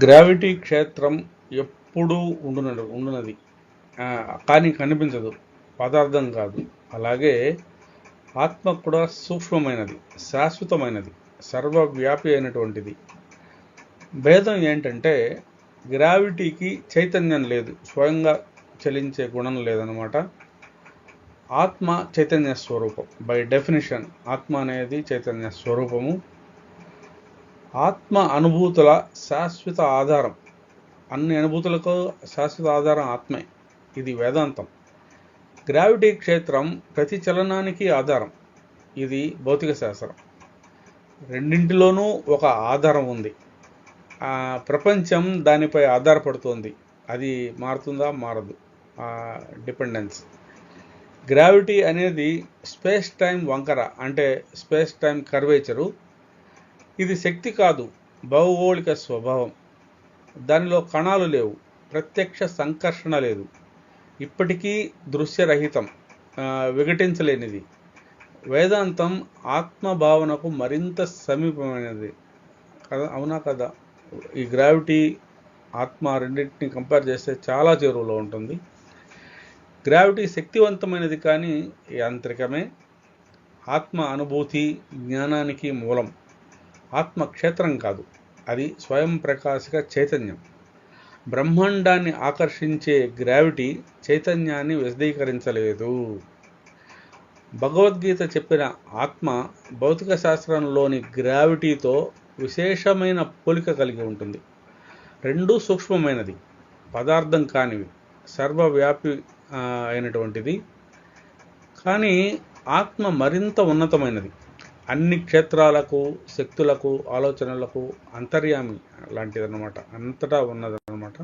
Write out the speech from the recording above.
Gravity క్షేత్రం ఎప్పుడూ ఉండునడు ఉండునది. కానీ కనిపించదు. పదార్థం కాదు. అలాగే ఆత్మ కూడా సూక్ష్మమైనది శాశ్వతమైనది సర్వవ్యాపి అయినటువంటిది. భేదం ఏంటంటే గ్రావిటీకి చైతన్యం లేదు. స్వయంగా చలించే గుణం లేదనమాట ఆత్మ చైతన్య స్వరూపం. బై డెఫినిషన్ ఆత్మ అనేది చైతన్య స్వరూపము. ఆత్మ అనుభూతుల శాశ్వత ఆధారం. అన్ని అనుభూతులకు శాశ్వత ఆధారం ఆత్మే. ఇది వేదాంతం. గ్రావిటీ క్షేత్రం ప్రతి చలనానికి ఆధారం. ఇది భౌతిక శాస్త్రం. రెండింటిలోనూ ఒక ఆధారం ఉంది. ప్రపంచం దానిపై ఆధారపడుతోంది. అది మారుతుందా? మారదు. డిపెండెన్స్. గ్రావిటీ అనేది స్పేస్ టైం వంకర అంటే స్పేస్ టైం కర్వేచరు ఇది శక్తి కాదు భౌగోళిక స్వభావం. దానిలో కణాలు లేవు ప్రత్యక్ష సంకర్షణ లేదు. ఇప్పటికీ దృశ్యరహితం విఘటించలేనిది వేదాంతం ఆత్మభావనకు మరింత సమీపమైనది. కదా అవునా కదా? ఈ గ్రావిటీ ఆత్మ రెండింటిని కంపేర్ చేస్తే చాలా చేరువలో ఉంటుంది. గ్రావిటీ శక్తివంతమైనది కానీ యాంత్రికమే. ఆత్మ అనుభూతి జ్ఞానానికి మూలం. ఆత్మ క్షేత్రం కాదు. అది స్వయం ప్రకాశక చైతన్యం. బ్రహ్మాండాన్ని ఆకర్షించే గ్రావిటీ చైతన్యాన్ని విశదీకరించలేదు భగవద్గీత చెప్పిన ఆత్మ భౌతిక శాస్త్రంలోని గ్రావిటీతో విశేషమైన పోలిక కలిగి ఉంటుంది. రెండూ సూక్ష్మమైనది. పదార్థం కానివి సర్వవ్యాపి అయినటువంటిది. కానీ ఆత్మ మరింత ఉన్నతమైనది. అన్ని క్షేత్రాలకు శక్తులకు ఆలోచనలకు అంతర్యామి లాంటిదన్నమాట. అంతటా ఉన్నదన్నమాట.